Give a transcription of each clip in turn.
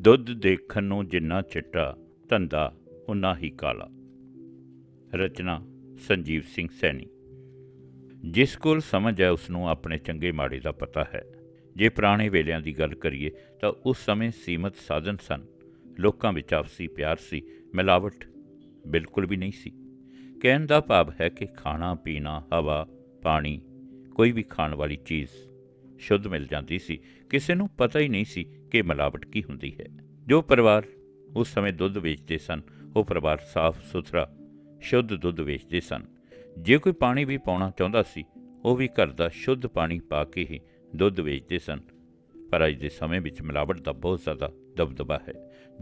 ਦੁੱਧ ਦੇਖਣ ਨੂੰ ਜਿੰਨਾ ਚਿੱਟਾ, ਧੰਦਾ ਉਨਾ ਹੀ ਕਾਲਾ। ਰਚਨਾ, ਸੰਜੀਵ ਸਿੰਘ ਸੈਣੀ। ਜਿਸ ਕੋਲ ਸਮਝ ਹੈ ਉਸ ਨੂੰ ਆਪਣੇ ਚੰਗੇ ਮਾੜੇ ਦਾ ਪਤਾ ਹੈ। ਜੇ ਪੁਰਾਣੇ ਵੇਲਿਆਂ ਦੀ ਗੱਲ ਕਰੀਏ, ਤਾਂ ਉਸ ਸਮੇਂ ਸੀਮਤ ਸਾਧਨ ਸਨ। ਲੋਕਾਂ ਵਿੱਚ ਆਪਸੀ ਪਿਆਰ ਸੀ, ਮਿਲਾਵਟ ਬਿਲਕੁਲ ਵੀ ਨਹੀਂ ਸੀ। ਕਹਿਣ ਦਾ ਭਾਵ ਹੈ ਕਿ ਖਾਣਾ, ਪੀਣਾ, ਹਵਾ, ਪਾਣੀ, ਕੋਈ ਵੀ ਖਾਣ ਵਾਲੀ ਚੀਜ਼ ਸ਼ੁੱਧ ਮਿਲ ਜਾਂਦੀ ਸੀ। ਕਿਸੇ ਨੂੰ ਪਤਾ ਹੀ ਨਹੀਂ ਸੀ ਕਿ ਮਿਲਾਵਟ ਕੀ ਹੁੰਦੀ ਹੈ? ਜੋ ਪਰਿਵਾਰ ਉਸ ਸਮੇਂ ਦੁੱਧ ਵੇਚਦੇ ਸਨ, ਉਹ ਪਰਿਵਾਰ ਸਾਫ਼ ਸੁਥਰਾ, ਸ਼ੁੱਧ ਦੁੱਧ ਵੇਚਦੇ ਸਨ। ਜੇ ਕੋਈ ਪਾਣੀ ਵੀ ਪਾਉਣਾ ਚਾਹੁੰਦਾ ਸੀ, ਉਹ ਵੀ ਘਰ ਦਾ ਸ਼ੁੱਧ ਪਾਣੀ ਪਾ ਕੇ ਹੀ ਦੁੱਧ ਵੇਚਦੇ ਸਨ। ਪਰ ਅੱਜ ਦੇ ਸਮੇਂ ਵਿੱਚ ਮਿਲਾਵਟ ਦਾ ਬਹੁਤ ਜ਼ਿਆਦਾ ਦਬਦਬਾ ਹੈ।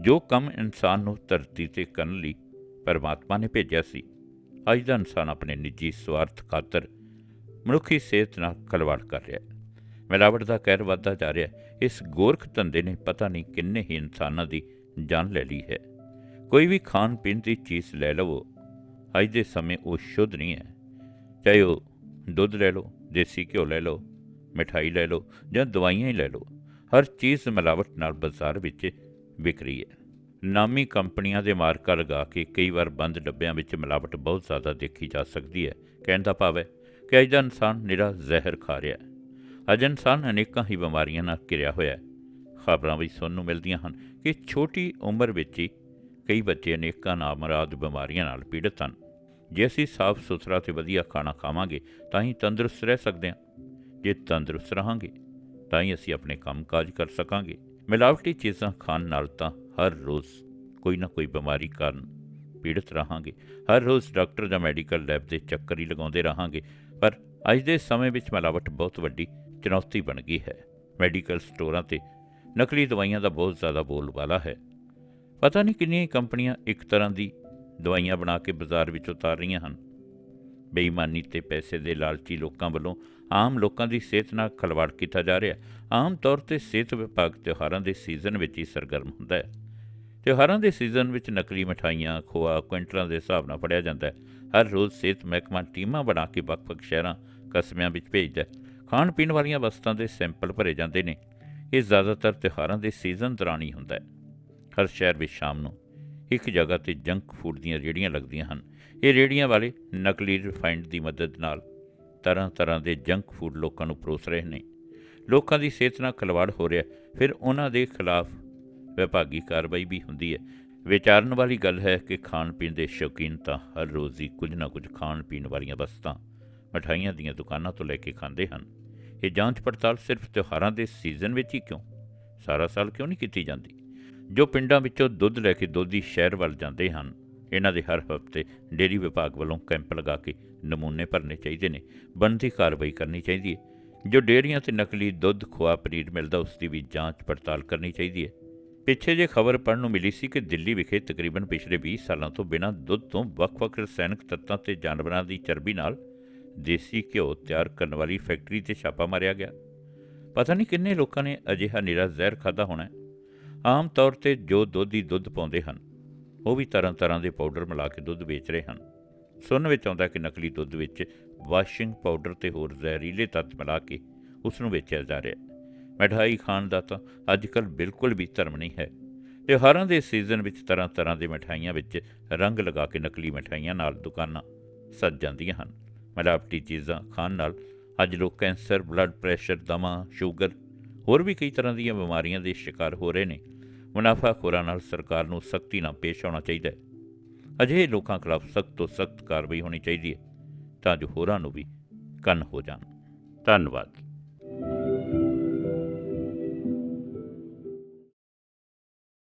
ਜੋ ਕੰਮ ਇਨਸਾਨ ਨੂੰ ਧਰਤੀ ਤੇ ਕਰਨ ਲਈ ਪਰਮਾਤਮਾ ਨੇ ਭੇਜਿਆ ਸੀ, ਅੱਜ ਦਾ ਇਨਸਾਨ ਆਪਣੇ ਨਿੱਜੀ ਸਵਾਰਥ ਖਾਤਰ ਮਨੁੱਖੀ ਸਿਹਤ ਨਾਲ ਖਲਵਾੜ ਕਰ ਰਿਹਾ ਹੈ। ਮਿਲਾਵਟ ਦਾ ਕਹਿਰ ਵੱਧਦਾ ਜਾ ਰਿਹਾ ਹੈ। ਇਸ ਗੋਰਖ ਧੰਦੇ ਨੇ ਪਤਾ ਨਹੀਂ ਕਿੰਨੇ ਹੀ ਇਨਸਾਨਾਂ ਦੀ ਜਾਨ ਲੈ ਲਈ ਹੈ। ਕੋਈ ਵੀ ਖਾਣ ਪੀਣ ਦੀ ਚੀਜ਼ ਲੈ ਲਵੋ। ਅੱਜ ਦੇ ਸਮੇਂ ਉਹ ਸ਼ੁੱਧ ਨਹੀਂ ਹੈ। ਚਾਹੇ ਉਹ ਦੁੱਧ ਲੈ ਲਓ, ਦੇਸੀ ਘਿਓ ਲੈ ਲਓ, ਮਠਾਈ ਲੈ ਲਓ ਜਾਂ ਦਵਾਈਆਂ ਹੀ ਲੈ ਲਓ, ਹਰ ਚੀਜ਼ ਮਿਲਾਵਟ ਨਾਲ ਬਾਜ਼ਾਰ ਵਿੱਚ ਵਿਕ ਰਹੀ ਹੈ। ਨਾਮੀ ਕੰਪਨੀਆਂ ਦੇ ਮਾਰਕਾ ਲਗਾ ਕੇ ਕਈ ਵਾਰ ਬੰਦ ਡੱਬਿਆਂ ਵਿੱਚ ਮਿਲਾਵਟ ਬਹੁਤ ਜ਼ਿਆਦਾ ਦੇਖੀ ਜਾ ਸਕਦੀ ਹੈ। ਕਹਿਣ ਦਾ ਭਾਵ ਹੈ ਕਿ ਅੱਜ ਦਾ ਇਨਸਾਨ ਨਿਰਾ ਜ਼ਹਿਰ ਖਾ ਰਿਹਾ ਹੈ। ਅੱਜ ਇਨਸਾਨ ਅਨੇਕਾਂ ਹੀ ਬਿਮਾਰੀਆਂ ਨਾਲ ਘਿਰਿਆ ਹੋਇਆ ਹੈ। ਖਬਰਾਂ ਵੀ ਸੁਣਨ ਨੂੰ ਮਿਲਦੀਆਂ ਹਨ ਕਿ ਛੋਟੀ ਉਮਰ ਵਿੱਚ ਹੀ ਕਈ ਬੱਚੇ ਅਨੇਕਾਂ ਨਾਮਰਾਦ ਬਿਮਾਰੀਆਂ ਨਾਲ ਪੀੜਤ ਹਨ। ਜੇ ਅਸੀਂ ਸਾਫ਼ ਸੁਥਰਾ ਤੇ ਵਧੀਆ ਖਾਣਾ ਖਾਵਾਂਗੇ, ਤਾਂ ਹੀ ਤੰਦਰੁਸਤ ਰਹਿ ਸਕਦੇ ਹਾਂ। ਜੇ ਤੰਦਰੁਸਤ ਰਹਾਂਗੇ, ਤਾਂ ਹੀ ਅਸੀਂ ਆਪਣੇ ਕੰਮਕਾਜ ਕਰ ਸਕਾਂਗੇ। ਮਿਲਾਵਟੀ ਚੀਜ਼ਾਂ ਖਾਣ ਨਾਲ ਤਾਂ ਹਰ ਰੋਜ਼ ਕੋਈ ਨਾ ਕੋਈ ਬਿਮਾਰੀ ਕਾਰਨ ਪੀੜਤ ਰਹਾਂਗੇ। ਹਰ ਰੋਜ਼ ਡਾਕਟਰ ਜਾਂ ਮੈਡੀਕਲ ਲੈਬ ਦੇ ਚੱਕਰ ਹੀ ਲਗਾਉਂਦੇ ਰਹਾਂਗੇ। ਪਰ ਅੱਜ ਦੇ ਸਮੇਂ ਵਿੱਚ ਮਿਲਾਵਟ ਬਹੁਤ ਵੱਡੀ ਚੁਣੌਤੀ ਬਣ ਗਈ ਹੈ। ਮੈਡੀਕਲ ਸਟੋਰਾਂ ਤੇ ਨਕਲੀ ਦਵਾਈਆਂ ਦਾ ਬਹੁਤ ਜ਼ਿਆਦਾ ਬੋਲਬਾਲਾ ਹੈ। ਪਤਾ ਨਹੀਂ ਕਿੰਨੀਆਂ ਹੀ ਕੰਪਨੀਆਂ ਇੱਕ ਤਰ੍ਹਾਂ ਦੀ ਦਵਾਈਆਂ ਬਣਾ ਕੇ ਬਾਜ਼ਾਰ ਵਿੱਚ ਉਤਾਰ ਰਹੀਆਂ ਹਨ। ਬੇਈਮਾਨੀ ਤੇ ਪੈਸੇ ਦੇ ਲਾਲਚੀ ਲੋਕਾਂ ਵੱਲੋਂ ਆਮ ਲੋਕਾਂ ਦੀ ਸਿਹਤ ਨਾਲ ਖਲਵਾੜ ਕੀਤਾ ਜਾ ਰਿਹਾ ਆਮ ਤੌਰ ਤੇ ਸਿਹਤ ਵਿਭਾਗ ਤਿਉਹਾਰਾਂ ਦੇ ਸੀਜ਼ਨ ਵਿੱਚ ਹੀ ਸਰਗਰਮ ਹੁੰਦਾ ਹੈ। ਤਿਉਹਾਰਾਂ ਦੇ ਸੀਜ਼ਨ ਵਿੱਚ ਨਕਲੀ ਮਠਾਈਆਂ, ਖੋਆ, ਕੁਇੰਟਲਾਂ ਦੇ ਹਿਸਾਬ ਨਾਲ ਫੜਿਆ ਜਾਂਦਾ ਹੈ। ਹਰ ਰੋਜ਼ ਸਿਹਤ ਮਹਿਕਮਾ ਟੀਮਾਂ ਬਣਾ ਕੇ ਵੱਖ-ਵੱਖ ਸ਼ਹਿਰਾਂ, ਕਸਬਿਆਂ ਵਿੱਚ ਭੇਜਦਾ ਹੈ। ਖਾਣ ਪੀਣ ਵਾਲੀਆਂ ਵਸਤਾਂ ਦੇ ਸੈਂਪਲ ਭਰੇ ਜਾਂਦੇ ਨੇ। ਇਹ ਜ਼ਿਆਦਾਤਰ ਤਿਉਹਾਰਾਂ ਦੇ ਸੀਜ਼ਨ ਦੌਰਾਨ ਹੀ ਹੁੰਦਾ ਹੈ। ਹਰ ਸ਼ਹਿਰ ਵਿੱਚ ਸ਼ਾਮ ਨੂੰ ਇੱਕ ਜਗ੍ਹਾ ਤੇ ਜੰਕ ਫੂਡ ਦੀਆਂ ਰੇੜੀਆਂ ਲੱਗਦੀਆਂ ਹਨ। ਇਹ ਰੇੜੀਆਂ ਵਾਲੇ ਨਕਲੀ ਰਿਫਾਈਨਡ ਦੀ ਮਦਦ ਨਾਲ ਤਰ੍ਹਾਂ ਤਰ੍ਹਾਂ ਦੇ ਜੰਕ ਫੂਡ ਲੋਕਾਂ ਨੂੰ ਪਰੋਸ ਰਹੇ ਨੇ। ਲੋਕਾਂ ਦੀ ਸਿਹਤ ਨਾਲ ਖਿਲਵਾੜ ਹੋ ਰਿਹਾ ਫਿਰ ਉਹਨਾਂ ਦੇ ਖਿਲਾਫ ਵਿਭਾਗੀ ਕਾਰਵਾਈ ਵੀ ਹੁੰਦੀ ਹੈ। ਵਿਚਾਰਨ ਵਾਲੀ ਗੱਲ ਹੈ ਕਿ ਖਾਣ ਪੀਣ ਦੇ ਸ਼ੌਕੀਨ ਤਾਂ ਹਰ ਰੋਜ਼ ਹੀ ਕੁਝ ਨਾ ਕੁਝ ਖਾਣ ਪੀਣ ਵਾਲੀਆਂ ਵਸਤਾਂ ਮਠਾਈਆਂ ਦੀਆਂ ਦੁਕਾਨਾਂ ਤੋਂ ਲੈ ਕੇ ਖਾਂਦੇ ਹਨ। ਇਹ ਜਾਂਚ ਪੜਤਾਲ ਸਿਰਫ ਤਿਉਹਾਰਾਂ ਦੇ ਸੀਜ਼ਨ ਵਿੱਚ ਹੀ ਕਿਉਂ? ਸਾਰਾ ਸਾਲ ਕਿਉਂ ਨਹੀਂ ਕੀਤੀ ਜਾਂਦੀ? ਜੋ ਪਿੰਡਾਂ ਵਿੱਚੋਂ ਦੁੱਧ ਲੈ ਕੇ ਦੋਧੀ ਸ਼ਹਿਰ ਵੱਲ ਜਾਂਦੇ ਹਨ, ਇਹਨਾਂ ਦੇ ਹਰ ਹਫ਼ਤੇ ਡੇਅਰੀ ਵਿਭਾਗ ਵੱਲੋਂ ਕੈਂਪ ਲਗਾ ਕੇ ਨਮੂਨੇ ਭਰਨੇ ਚਾਹੀਦੇ ਨੇ, ਬਣਦੀ ਕਾਰਵਾਈ ਕਰਨੀ ਚਾਹੀਦੀ ਹੈ। ਜੋ ਡੇਅਰੀਆਂ ਤੇ ਨਕਲੀ ਦੁੱਧ ਖੁਆ ਪਨੀਰ ਮਿਲਦਾ, ਉਸ ਦੀ ਵੀ ਜਾਂਚ ਪੜਤਾਲ ਕਰਨੀ ਚਾਹੀਦੀ ਹੈ। ਪਿੱਛੇ ਜੇ ਖਬਰ ਪੜਨ ਨੂੰ ਮਿਲੀ ਸੀ ਕਿ ਦਿੱਲੀ ਵਿਖੇ ਤਕਰੀਬਨ ਪਿਛਲੇ 20 ਸਾਲਾਂ ਤੋਂ ਬਿਨਾਂ ਦੁੱਧ ਤੋਂ ਵੱਖ-ਵੱਖ ਰਸਾਇਣਕ ਤੱਤਾਂ ਤੇ ਜਾਨਵਰਾਂ ਦੀ ਚਰਬੀ ਨਾਲ ਦੇਸੀ ਘਿਓ ਤਿਆਰ ਕਰਨ ਵਾਲੀ ਫੈਕਟਰੀ ਤੇ ਛਾਪਾ ਮਾਰਿਆ ਗਿਆ। ਪਤਾ ਨਹੀਂ ਕਿੰਨੇ ਲੋਕਾਂ ਨੇ ਅਜਿਹਾ ਨਿਰਾ ਜ਼ਹਿਰ ਖਾਦਾ ਹੋਣਾ ਆਮ ਤੌਰ ਤੇ ਜੋ ਦੁੱਧੀ ਦੁੱਧ ਪਾਉਂਦੇ ਹਨ, ਉਹ ਵੀ ਤਰ੍ਹਾਂ ਤਰ੍ਹਾਂ ਦੇ ਪਾਊਡਰ ਮਿਲਾ ਕੇ ਦੁੱਧ ਵੇਚ ਰਹੇ ਹਨ। ਸੁਣਨ ਵਿੱਚ ਆਉਂਦਾ ਕਿ ਨਕਲੀ ਦੁੱਧ ਵਿੱਚ ਵਾਸ਼ਿੰਗ ਪਾਊਡਰ ਤੇ ਹੋਰ ਜ਼ਹਿਰੀਲੇ ਤੱਤ ਮਿਲਾ ਕੇ ਉਸ ਨੂੰ ਵੇਚਿਆ ਜਾ ਰਿਹਾ ਹੈ। ਮਠਾਈ ਖਾਣ ਦਾ ਤਾਂ ਅੱਜਕੱਲ ਬਿਲਕੁਲ ਵੀ ਧਰਮ ਨਹੀਂ ਹੈ। ਤਿਉਹਾਰਾਂ ਦੇ ਸੀਜ਼ਨ ਵਿੱਚ ਤਰ੍ਹਾਂ ਤਰ੍ਹਾਂ ਦੇ ਮਠਾਈਆਂ ਵਿੱਚ ਰੰਗ ਲਗਾ ਕੇ ਨਕਲੀ ਮਠਾਈਆਂ ਨਾਲ ਦੁਕਾਨਾਂ ਸੱਜ ਜਾਂਦੀਆਂ ਹਨ। ਮਿਲਾਵਟੀ ਚੀਜ਼ਾਂ ਖਾਣ ਨਾਲ ਅੱਜ ਲੋਕ ਕੈਂਸਰ, ਬਲੱਡ ਪ੍ਰੈਸ਼ਰ, ਦਮਾ, ਸ਼ੂਗਰ, ਹੋਰ ਵੀ ਕਈ ਤਰ੍ਹਾਂ ਦੀਆਂ ਬਿਮਾਰੀਆਂ ਦੇ ਸ਼ਿਕਾਰ ਹੋ ਰਹੇ ਨੇ। ਮੁਨਾਫਾਖੋਰਾਂ ਨਾਲ ਸਰਕਾਰ ਨੂੰ ਸਖਤੀ ਨਾਲ ਪੇਸ਼ ਆਉਣਾ ਚਾਹੀਦਾ ਹੈ। ਅਜਿਹੇ ਲੋਕਾਂ ਖਿਲਾਫ ਸਖਤ ਤੋਂ ਸਖਤ ਕਾਰਵਾਈ ਹੋਣੀ ਚਾਹੀਦੀ ਹੈ ਤਾਂ ਜੋ ਹੋਰਾਂ ਨੂੰ ਵੀ ਕੰਨ ਹੋ ਜਾਣ। ਧੰਨਵਾਦ।